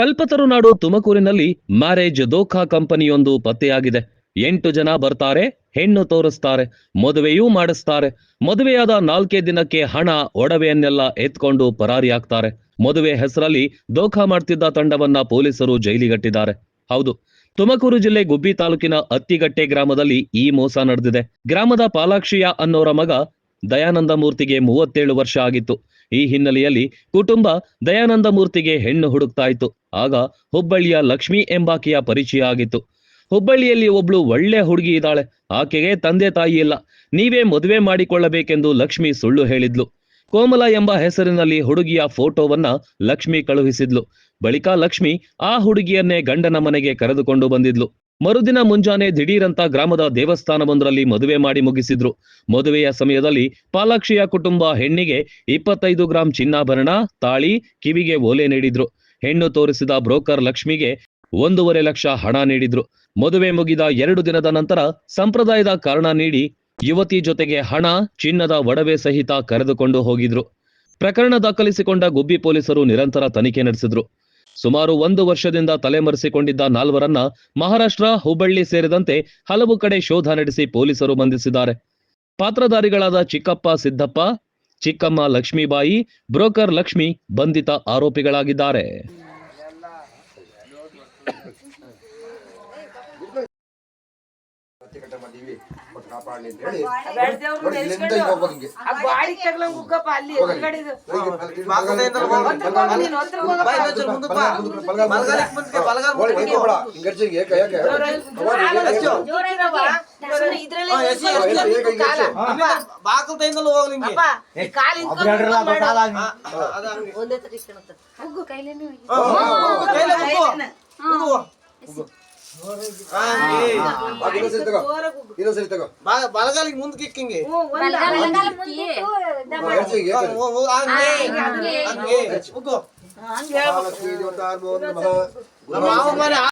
ಕಲ್ಪತರುನಾಡು ತುಮಕೂರಿನಲ್ಲಿ ಮ್ಯಾರೇಜ್ ದೋಖಾ ಕಂಪನಿಯೊಂದು ಪತ್ತೆಯಾಗಿದೆ. ಎಂಟು ಜನ ಬರ್ತಾರೆ, ಹೆಣ್ಣು ತೋರಿಸ್ತಾರೆ, ಮದುವೆಯೂ ಮಾಡಿಸ್ತಾರೆ. ಮದುವೆಯಾದ ನಾಲ್ಕೇ ದಿನಕ್ಕೆ ಹಣ, ಒಡವೆಯನ್ನೆಲ್ಲ ಎತ್ಕೊಂಡು ಪರಾರಿಯಾಗ್ತಾರೆ ಮದುವೆ ಹೆಸರಲ್ಲಿ ದೋಖಾ ಮಾಡ್ತಿದ್ದ ತಂಡವನ್ನ ಪೊಲೀಸರು ಜೈಲಿಗಟ್ಟಿದ್ದಾರೆ. ಹೌದು, ತುಮಕೂರು ಜಿಲ್ಲೆ ಗುಬ್ಬಿ ತಾಲೂಕಿನ ಅತ್ತಿಗಟ್ಟೆ ಗ್ರಾಮದಲ್ಲಿ ಈ ಮೋಸ ನಡೆದಿದೆ. ಗ್ರಾಮದ ಪಾಲಾಕ್ಷಿಯ ಅನ್ನೋರ ಮಗ ದಯಾನಂದ ಮೂರ್ತಿಗೆ ಮೂವತ್ತೇಳು ವರ್ಷ ಆಗಿತ್ತು. ಈ ಹಿನ್ನೆಲೆಯಲ್ಲಿ ಕುಟುಂಬ ದಯಾನಂದ ಮೂರ್ತಿಗೆ ಹೆಣ್ಣು ಹುಡುಕ್ತಾ ಇತ್ತು ಆಗ ಹುಬ್ಬಳ್ಳಿಯ ಲಕ್ಷ್ಮಿ ಎಂಬಾಕೆಯ ಪರಿಚಯ ಆಗಿತ್ತು. ಹುಬ್ಬಳ್ಳಿಯಲ್ಲಿ ಒಬ್ಳು ಒಳ್ಳೆ ಹುಡುಗಿ ಇದ್ದಾಳೆ. ಆಕೆಗೆ ತಂದೆ ತಾಯಿ ಇಲ್ಲ. ನೀವೇ ಮದುವೆ ಮಾಡಿಕೊಳ್ಳಬೇಕೆಂದು ಲಕ್ಷ್ಮಿ ಸುಳ್ಳು ಹೇಳಿದ್ಲು. ಕೋಮಲ ಎಂಬ ಹೆಸರಿನಲ್ಲಿ ಹುಡುಗಿಯ ಫೋಟೋವನ್ನ ಲಕ್ಷ್ಮಿ ಕಳುಹಿಸಿದ್ಲು. ಬಳಿಕ ಲಕ್ಷ್ಮಿ ಆ ಹುಡುಗಿಯನ್ನೇ ಗಂಡನ ಮನೆಗೆ ಕರೆದುಕೊಂಡು ಬಂದಿದ್ಲು. ಮರುದಿನ ಮುಂಜಾನೆ ದಿಢೀರಂತ ಗ್ರಾಮದ ದೇವಸ್ಥಾನವೊಂದರಲ್ಲಿ ಮದುವೆ ಮಾಡಿ ಮುಗಿಸಿದ್ರು. ಮದುವೆಯ ಸಮಯದಲ್ಲಿ ಪಾಲಾಕ್ಷಿಯ ಕುಟುಂಬ ಹೆಣ್ಣಿಗೆ ಇಪ್ಪತ್ತೈದು ಗ್ರಾಂ ಚಿನ್ನಾಭರಣ, ತಾಳಿ, ಕಿವಿಗೆ ಓಲೆ ನೀಡಿದ್ರು. ಹೆಣ್ಣು ತೋರಿಸಿದ ಬ್ರೋಕರ್ ಲಕ್ಷ್ಮಿಗೆ ಒಂದೂವರೆ ಲಕ್ಷ ಹಣ ನೀಡಿದ್ರು. ಮದುವೆ ಮುಗಿದ ಎರಡು ದಿನದ ನಂತರ ಸಂಪ್ರದಾಯದ ಕಾರಣ ನೀಡಿ ಯುವತಿ ಜೊತೆಗೆ ಹಣ, ಚಿನ್ನದ ಒಡವೆ ಸಹಿತ ಕರೆದುಕೊಂಡು ಹೋಗಿದ್ರು. ಪ್ರಕರಣ ದಾಖಲಿಸಿಕೊಂಡ ಗುಬ್ಬಿ ಪೊಲೀಸರು ನಿರಂತರ ತನಿಖೆ ನಡೆಸಿದ್ರು. ಸುಮಾರು ಒಂದು ವರ್ಷದಿಂದ ತಲೆಮರೆಸಿಕೊಂಡಿದ್ದ ನಾಲ್ವರನ್ನ ಮಹಾರಾಷ್ಟ್ರ, ಹುಬ್ಬಳ್ಳಿ ಸೇರಿದಂತೆ ಹಲವು ಕಡೆ ಶೋಧ ನಡೆಸಿ ಪೊಲೀಸರು ಬಂಧಿಸಿದ್ದಾರೆ. ಪಾತ್ರಧಾರಿಗಳಾದ ಚಿಕ್ಕಪ್ಪ ಸಿದ್ದಪ್ಪ, ಚಿಕ್ಕಮ್ಮ ಲಕ್ಷ್ಮೀಬಾಯಿ, ಬ್ರೋಕರ್ ಲಕ್ಷ್ಮಿ ಬಂಧಿತ ಆರೋಪಿಗಳಾಗಿದ್ದಾರೆ. ಕಟ್ಟೆ ಮಾಡೀವಿ ಬಟ್ ಕಾಪಾಡಲಿ ಅಂತ ಹೇಳಿ ಇಲ್ಲಿಂದ ಈಗ ಹೋಗ್ಬೋದು ಹಿಂಗೆ ಆ ಬಾಡಿ ತಗ್ಲಂಗ್ ಉಗ್ಗಪ್ಪ ಅಲ್ಲಿ ಹೊರಗಡೆದು. ಹೋಗಿ, ಅಲ್ಲಿ ಬಾಕಲಿಂದ ಬಲಗಾಲ- ಹತ್ರಕ್ಕೆ ಹೋಗು ನೀನು, ಹತ್ರಕ್ಕೆ ಹೋಗಪ್ಪ. ಬಾ, ಇನ್ನೊಂದ್ ಚೂರು ಮುಂದಕ್ಕೆ ಬಾ. ಬಲಗಾಲ ಮುಂದಕ್ಕೆ, ಬಲಗಾಲ ಮುಂದಕ್ಕೆ. ಬಲಗಾಲಕ್ಕೆ ಮುಂದಕ್ಕೆ, ಬಲಗಾಲ ಓಡಿ, ಮುಂದಕ್ಕೆ. ಹೊಯ್ಕೋಬೇಡ. ಹಿಂಗೆ ಅರ್ಜಿ, ಯಾಕೆ ಯಾಕೆ ಜೋರಾಗಿ- ಅವಾಗ ಜೋರಾಗಿ ಈಗ ಅಷ್ಟು. ಏನು? ಜೋರಾಗಿರವ. ಸುಮ್ನೆ ಇದ್ರಲ್ಲೇ ಹಾ, ಎಸಿ, ನಿಂತ್ಕೊಂಡು ಎಸಿ, ಈಗ ಈಗ ಕಾಲ. ಎಸಿ. ಆಮೇಲೆ ಬಾಕಲ್ತೈಂದಲೂ ಹೋಗ್ ನಿಂಗೆ. ಅಪ್ಪ, ಈ ಕಾಲ್ ಹಿಂದ್ಕೊಂಡು ಹಿಂದ್ಕೊಂಡು ಮಾಡು. ಹಾ, ಹಾ, ಅದ ಒಂದೇ ತರ ಕೈಲೇ బలగాలికి ముందుకు ఎక్కింగి మామ మరి ఆ